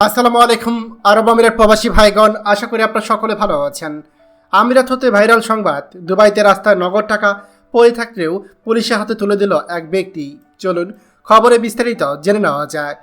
আসসালামু আলাইকুম, আরব আমিরাত প্রবাসী ভাইগণ। আশা করি আপনারা সকলে ভালো আছেন। আমিরাত হতে ভাইরাল সংবাদ। দুবাইতে রাস্তায় নগদ টাকা পড়ে থাকলেও পুলিশের হাতে তুলে দিল এক ব্যক্তি। চলুন খবরে বিস্তারিত জেনে নেওয়া যায়।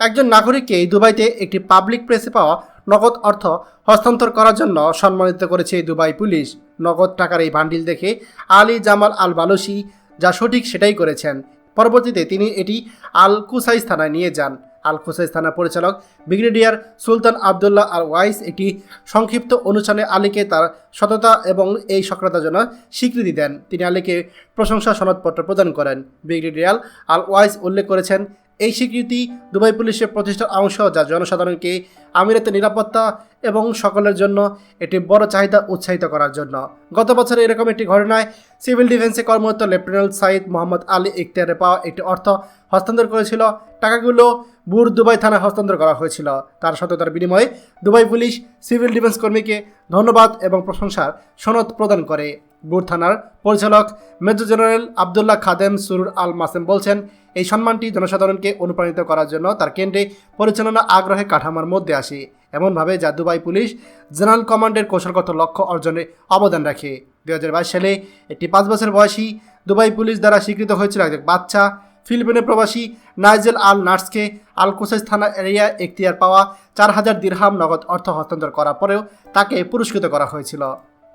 একজন নাগরিককে দুবাইতে একটি পাবলিক প্লেসে পাওয়া নগদ অর্থ হস্তান্তর করার জন্য সম্মানিত করেছে দুবাই পুলিশ। নগদ টাকার এই বান্ডিল দেখে আলী জামাল আল বালুসি যা সঠিক সেটাই করেছেন। পরবর্তীতে তিনি এটি আল কুসাইস থানায় নিয়ে যান। আল কুসাইস থানা পরিচালক brigadier Sultan Abdullah Al Owais একটি সংক্ষিপ্ত অনুষ্ঠানে আলীকে তার সততা এবং এই সক্রিয়তার জন্য স্বীকৃতি দেন। তিনি আলীকে প্রশংসা সনদপত্র প্রদান করেন। ব্রিগেডিয়ার আল ওয়াইস উল্লেখ করেছেন এই স্বীকৃতি দুবাই পুলিশের প্রতিষ্ঠার অংশ যা জনসাধারণকে আমিরাতের নিরাপত্তা এবং সকলের জন্য একটি বড় চাহিদা উৎসাহিত করার জন্য। গত বছর এরকম একটি ঘটনায় সিভিল ডিফেন্সে কর্মরত লেফটেন্যান্ট সাইদ মোহাম্মদ আলী ইখতিয়ারে পাওয়া একটি অর্থ হস্তান্তর করেছিল। টাকাগুলো বুর দুবাই থানায় হস্তান্তর করা হয়েছিল। তার সততার বিনিময়ে দুবাই পুলিশ সিভিল ডিফেন্স কর্মীকে ধন্যবাদ এবং প্রশংসার সনদ প্রদান করে। বুর থানার পরিচালক মেজর জেনারেল আবদুল্লাহ খাদেম সুরুর আল মাসেম বলছেন এই সম্মানটি জনসাধারণকে অনুপ্রাণিত করার জন্য তার কেন্দ্রে পরিচালনা আগ্রহে কাঠামোর মধ্যে আসে। এমনভাবে যা দুবাই পুলিশ জেনারেল কমান্ডের কৌশলগত লক্ষ্য অর্জনে অবদান রাখে। দুই হাজার বাইশ সালে একটি পাঁচ বছর বয়সী দুবাই পুলিশ দ্বারা স্বীকৃত হয়েছিল একজন বাচ্চা। ফিলিপিনের প্রবাসী নাইজেল আল নার্সকে আল কুসাইস থানা এরিয়া এখতিয়ার পাওয়া চার হাজার দিরহাম নগদ অর্থ হস্তান্তর করার পরেও তাকে পুরস্কৃত করা হয়েছিল।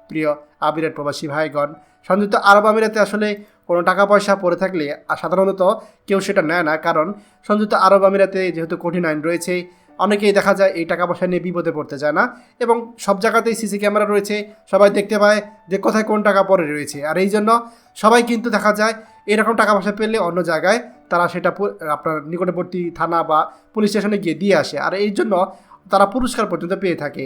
প্রিয় আমিরাত প্রবাসী ভাইগণ সংযুক্ত আরব আমিরাতে আসলে কোনো টাকা পয়সা পড়ে থাকলে সাধারণত কেউ সেটা নেয় না। কারণ সংযুক্ত আরব আমিরাতে যেহেতু কঠিন আইন রয়েছে, অনেকেই দেখা যায় এই টাকা পয়সা নিয়ে বিপদে পড়তে চায় না এবং সব জায়গাতেই সিসি ক্যামেরা রয়েছে, সবাই দেখতে পায় যে কোথায় কোন টাকা পরে রয়েছে। আর এই জন্য সবাই কিন্তু দেখা যায় এরকম টাকা পয়সা পেলে অন্য জায়গায় তারা সেটা আপনার নিকটবর্তী থানা বা পুলিশ স্টেশনে গিয়ে দিয়ে আসে। আর এই জন্য তারা পুরস্কার পর্যন্ত পেয়ে থাকে।